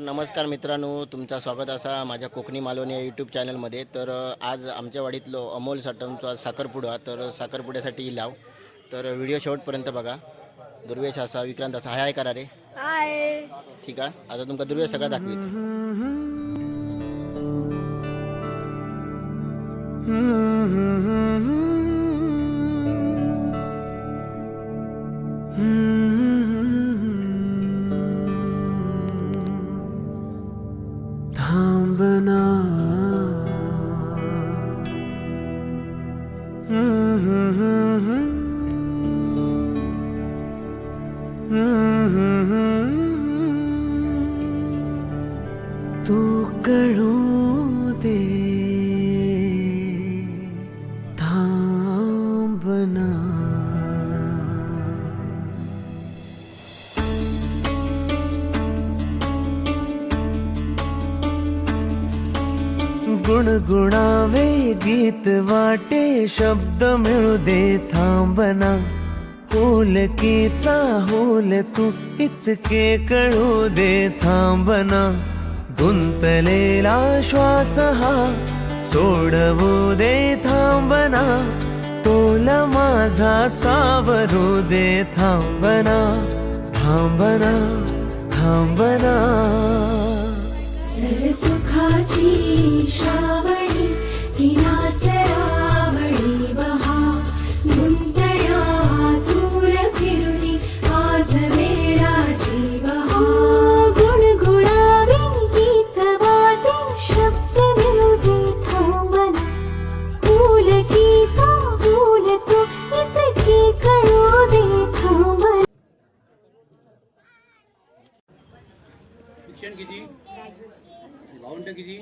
नमस्कार मित्रांनो तुमचं स्वागत असा माझ्या कोकणी मालवणी या यूट्यूब चॅनलमध्ये तर आज आमच्या वाडीतलो अमोल साटमचा साखरपुडा तर साखरपुड्यासाठी लाव. तर व्हिडिओ शेवटपर्यंत बघा. दुर्वेश असा विक्रांत असा हाय हाय करा रे. हाय. ठीक आहे? आता तुमका दुर्वेश सगळं दाखवीत. तू कळू दे थांबना गुणगुणावे गीत वाटे शब्द मिळू दे थांबना होलकीचा होल तू इतके कळू दे थांबना गुंतलेला श्वास हा सोडवू दे थांबना तोल माझा सावरू दे थांबना थांबना थांबना सरसुखाची शा शिक्षण किती भावंड किती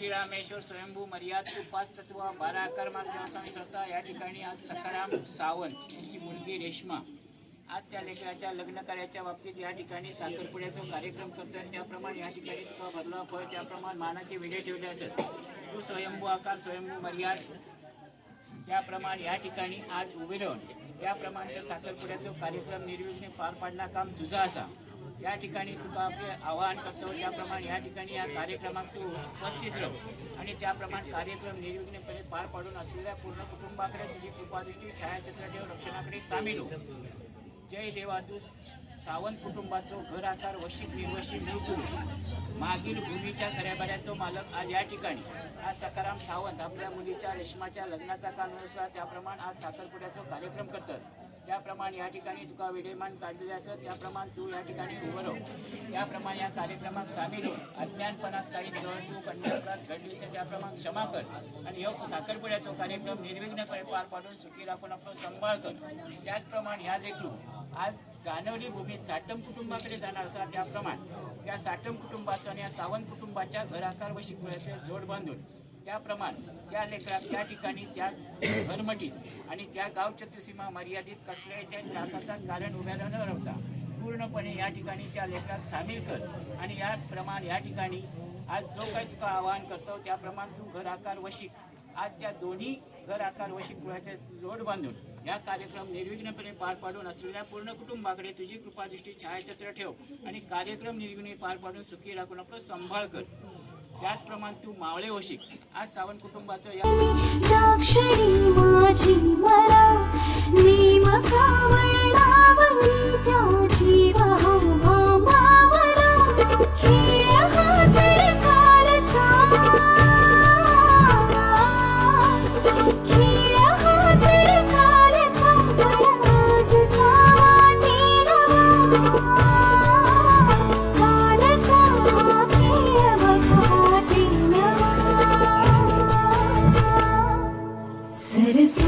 श्रीरामेश्वर स्वयंभू मर्याद उपासतत्व बारा क्रमांक संस्था या ठिकाणी आज सखाराम सावंत यांची मुलगी रेश्मा आज त्या लेकराच्या लग्न कार्याच्या बाबतीत या ठिकाणी साखरपुड्याचा कार्यक्रम करतात. त्याप्रमाणे या ठिकाणी तुका भरला फळ त्याप्रमाणे मानाचे वेगळे ठेवले असत. तू स्वयंभू आकार स्वयंभू मर्याद त्याप्रमाणे या ठिकाणी आज उभे राहून त्याप्रमाणे त्या साखरपुड्याचा कार्यक्रम निर्विघ्ने पार पाडला काम तुझा असा. या ठिकाणी तुका आपले आवाहन करतो. त्याप्रमाणे या ठिकाणी या कार्यक्रमात तू उपस्थित राहू. आणि त्याप्रमाणे कार्यक्रम निर्विघ्नपणे पार पाडून असलेल्या पूर्ण कुटुंबाकडे तुझी कृपादृष्टी छायाचित्रदेव रक्षणाकडे सामील हो. जय देवादूस सावंत कुटुंबाचो घर आकार वशिक निर्वशी पुरुष मागील भूमीच्या खऱ्याबऱ्याचो मालक आज या ठिकाणी. आज सकाराम सावंत आपल्या मुलीच्या रेशमाच्या लग्नाचा कानूनुसार त्याप्रमाणे आज साखरपुड्याचा कार्यक्रम करतात. त्याप्रमाणे या ठिकाणी तुका विडेमान काढलेले असत त्याप्रमाणे तू या ठिकाणी उभं राहू. त्याप्रमाणे या कार्यक्रमात सामील हो. अज्ञानपणात काही चूक अन्यायपणात घडली तर त्याप्रमाणे क्षमा कर. आणि ह्यो साखरपुड्याचा कार्यक्रम निर्विघ्नपणे पार पाडून सुखी राखून आपलं संभाळ कर. त्याचप्रमाणे ह्या लेकरू आज जानवली भूमी साटम कुटुंबाकडे जाणार असा त्याप्रमाणे. त्या साटम कुटुंबाचं आणि या सावंत कुटुंबाच्या घराकार व शिकवण्याचे जोड बांधून त्याप्रमाणे त्या लेकरात त्या ठिकाणी त्या घरमटीत आणि त्या गाव सीमा मर्यादित कसल्याही त्या त्रासाचा कारण उभ्याला न राहता पूर्णपणे या ठिकाणी त्या लेकरात सामील कर आणि या प्रमाण या ठिकाणी आज जो काही तुका आवाहन करतो त्याप्रमाणे तू घर आकार वशिक. आज त्या दोन्ही घर आकार वशिक पुळाचे जोड बांधून या कार्यक्रम निर्विघ्नपणे पार पाडून असलेल्या पूर्ण कुटुंबाकडे तुझी कृपादृष्टी छायाचित्र ठेव आणि कार्यक्रम निर्विघ्ने पार पाडून सुखी राखून आपलं सांभाळ कर. त्याचप्रमाणे तू मावळे वशिक आज सावंत कुटुंबाचं या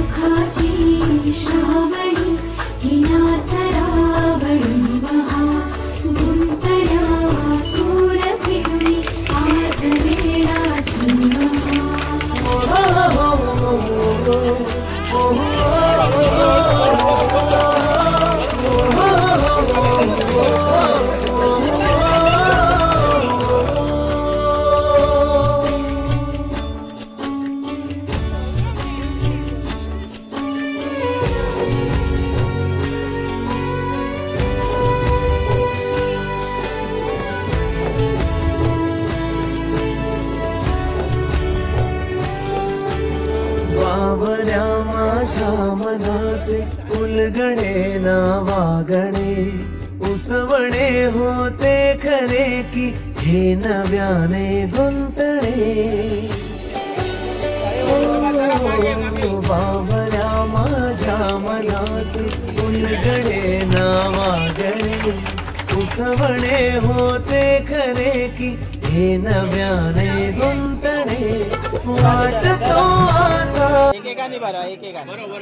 दुःखाची श्रावणी हिना चरावणी महा माझ्या मनाचे उलगणे ना वागणे उसवणे होते खरे की हे नव्याने गुंतणे. बाबऱ्या माझ्या मनाचे उलगणे ना वागणे उसवणे होते खरे की हे नव्याने गुंतणे. वाटतो आता एकेकाने बरं एकेकाने. बरोबर.